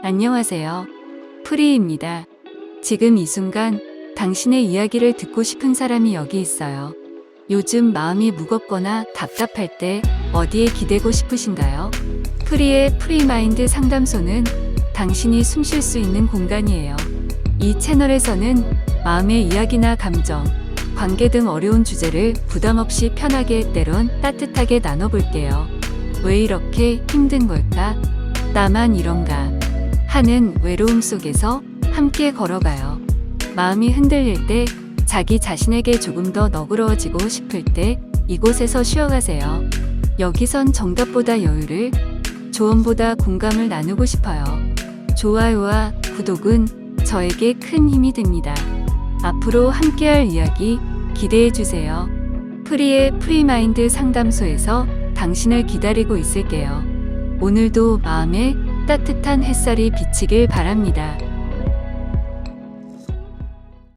안녕하세요. 프리입니다. 지금 이 순간 당신의 이야기를 듣고 싶은 사람이 여기 있어요. 요즘 마음이 무겁거나 답답할 때 어디에 기대고 싶으신가요? 프리의 프리마인드 상담소는 당신이 숨 쉴 수 있는 공간이에요. 이 채널에서는 마음의 이야기나 감정, 관계 등 어려운 주제를 부담 없이 편하게 때론 따뜻하게 나눠볼게요. 왜 이렇게 힘든 걸까? 나만 이런가? 하는 외로움 속에서 함께 걸어가요. 마음이 흔들릴 때, 자기 자신에게 조금 더 너그러워지고 싶을 때 이곳에서 쉬어가세요. 여기선 정답보다 여유를, 조언보다 공감을 나누고 싶어요. 좋아요와 구독은 저에게 큰 힘이 됩니다. 앞으로 함께할 이야기 기대해 주세요. 프리의 프리마인드 상담소에서 당신을 기다리고 있을게요. 오늘도 마음에 따뜻한 햇살이 비치길 바랍니다.